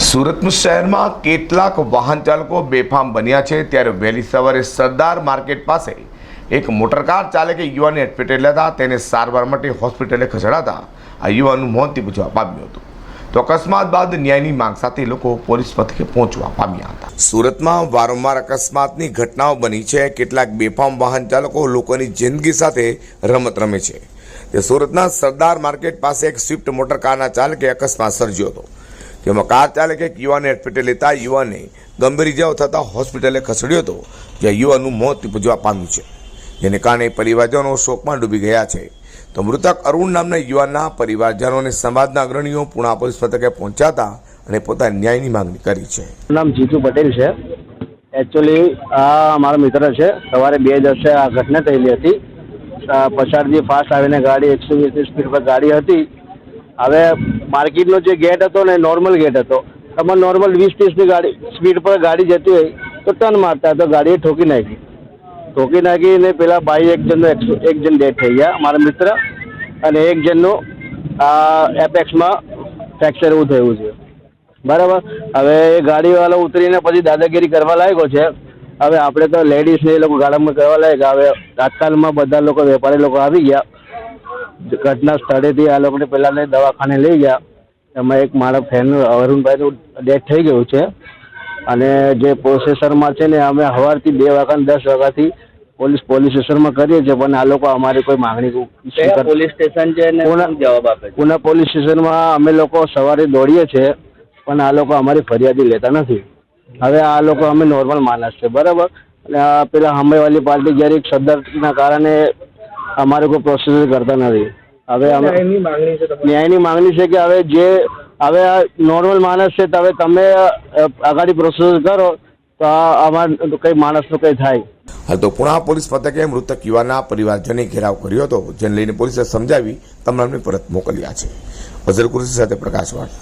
સુરત શહેરમાં કેટલાક વાહન ચાલકો બેફામ બન્યા છે ત્યારે વહેલી સવારે સરદાર માર્કેટ પાસે એક મોટરકાર ચાલકે યુવાનને અડફેટે લેતા તેને સારવાર માટે હોસ્પિટલે ખસેડાતા આ યુવાનનું મોત પૂછવા પામ્યું હતું. તો અકસ્માત બાદ ન્યાયની માંગ સાથે લોકો પોલીસ મથકે પહોંચવા પામ્યા હતા. સુરતમાં વારંવાર અકસ્માતની ઘટનાઓ બની છે. કેટલાક બેફામ વાહન ચાલકો લોકોની જિંદગી સાથે રમત રમે છે. તે સુરતના સરદાર માર્કેટ પાસે એક સ્વિફ્ટ મોટર કારના ચાલકે અકસ્માત સર્જ્યો હતો. જેમાં કાર ચાલકે એક યુવાનને અડફેટે લેતા યુવાનને ગંભીર ઇજાઓ થતાં હોસ્પિટલે ખસેડ્યો હતો, જ્યાં યુવાનનું મોત નિપજવા પામ્યું છે. જેને કારણે પરિવારજનો શોકમાં ડૂબી ગયા છે. તો મૃતક અરુણ નામના યુવાનના પરિવારજનો અને સમાજના અગ્રણીઓ પૂણા પોલીસ મથકે પહોંચ્યા અને પોતાની ન્યાયની માંગણી કરી છે. નામ જીતુ પટેલ છે. એકચ્યુઅલી આ મારો મિત્ર છે. સવારે બે દસે આ ઘટના થયેલી હતી. પછાડીથી ફાસ્ટ આવીને ગાડી એકસો વીસની સ્પીડ પર ગાડી હતી. હવે માર્કેટનો જે ગેટ હતો ને નોર્મલ ગેટ હતો તમારે નોર્મલ વીસ ત્રીસની ગાડી સ્પીડ પર ગાડી જતી હોય, તો ટર્ન મારતા તો ગાડીએ ઠોકી નાખી. ઠોકી નાખીને પેલા ભાઈ એક જણનો એક જણ ડેથ થઈ ગયા, મારા મિત્ર, અને એક જણનું આ એપેક્સમાં ફ્રેક્ચર એવું થયું છે. બરાબર? હવે એ ગાડીવાળો ઉતરીને પછી દાદાગીરી કરવા લાગ્યો છે. હવે આપણે તો લેડીઝને એ લોકો ગાડામાં કરવા લાગ્યા. હવે તાત્કાલમાં બધા લોકો વેપારી લોકો આવી ગયા. ઘટના સ્થળેથી આ લોકોને પહેલાંને દવાખાને લઈ ગયા. એમાં એક મારા ફ્રેન્ડ અરુણભાઈનું ડેથ થઈ ગયું છે. અને જે પ્રોસેસરમાં છે ને અમે સવારથી બે વાગ્યા દસ વાગ્યાથી પોલીસ પોલીસ સ્ટેશનમાં કરીએ છીએ પણ આ લોકો અમારી કોઈ માંગણી પોલીસ સ્ટેશન છે ને જવાબ આપે પુના પોલીસ સ્ટેશનમાં અમે લોકો સવારે દોડીએ છીએ પણ આ લોકો અમારી ફરિયાદી લેતા નથી. હવે આ લોકો અમે નોર્મલ માણસ છે બરાબર? અને આ પેલા સામેવાળી પાર્ટી જ્યારે શબ્દના કારણે અમારે કોઈ પ્રોસેસ કરતા નથી. હવે અમે ન્યાયની માંગણી છે કે હવે જે હવે આ નોર્મલ માણસ છે તો હવે તમે આગાડી આગળ પ્રોસેસ કરો તો અમાર કંઈ માણસનું કંઈ થાય. હાલ તો પુણા પોલીસ મથકે મૃતક યુવાનના પરિવારજને ઘેરાવ કર્યો હતો જેને લઈને પોલીસે સમજાવી તમામને પરત મોકલ્યા છે. ફઝલ કુરેશી સાથે પ્રકાશવાળ.